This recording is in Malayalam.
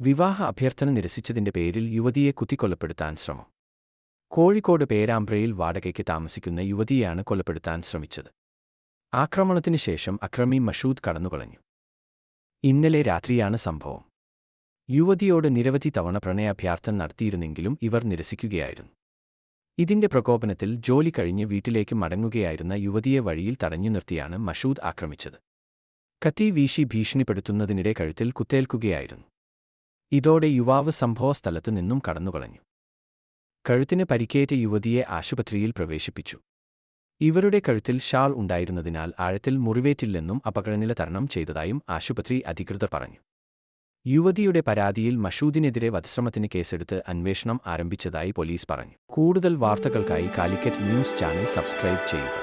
വിവാഹ അഭ്യർത്ഥന നിരസിച്ചതിന്റെ പേരിൽ യുവതിയെ കുത്തിക്കൊലപ്പെടുത്താൻ ശ്രമം. കോഴിക്കോട് പേരാമ്പ്രയിൽ വാടകയ്ക്ക് താമസിക്കുന്ന യുവതിയെയാണ് കൊലപ്പെടുത്താൻ ശ്രമിച്ചത്. ആക്രമണത്തിന് ശേഷം അക്രമി മഷൂദ് കടന്നുകളഞ്ഞു. ഇന്നലെ രാത്രിയാണ് സംഭവം. യുവതിയോട് നിരവധി തവണ പ്രണയാഭ്യർത്ഥന നടത്തിയിരുന്നെങ്കിലും ഇവർ നിരസിക്കുകയായിരുന്നു. ഇതിന്റെ പ്രകോപനത്തിൽ ജോലി കഴിഞ്ഞ് വീട്ടിലേക്ക് മടങ്ങുകയായിരുന്ന യുവതിയെ വഴിയിൽ തടഞ്ഞു നിർത്തിയാണ് മഷൂദ് ആക്രമിച്ചത്. കത്തി വീശി ഭീഷണിപ്പെടുത്തുന്നതിനിടെ കഴുത്തിൽ കുത്തേൽക്കുകയായിരുന്നു. ഇതോടെ യുവാവ് സംഭവസ്ഥലത്ത് നിന്നും കടന്നുകളഞ്ഞു. കഴുത്തിന് പരിക്കേറ്റ യുവതിയെ ആശുപത്രിയിൽ പ്രവേശിപ്പിച്ചു. ഇവരുടെ കഴുത്തിൽ ഷാൾ ഉണ്ടായിരുന്നതിനാൽ ആഴത്തിൽ മുറിവേറ്റില്ലെന്നും അപകടനില തരണം ചെയ്തതായും ആശുപത്രി അധികൃതർ പറഞ്ഞു. യുവതിയുടെ പരാതിയിൽ മഷൂദിനെതിരെ വധശ്രമത്തിന് കേസെടുത്ത് അന്വേഷണം ആരംഭിച്ചതായി പോലീസ് പറഞ്ഞു. കൂടുതൽ വാർത്തകൾക്കായി കാലിക്കറ്റ് ന്യൂസ് ചാനൽ സബ്സ്ക്രൈബ് ചെയ്യുക.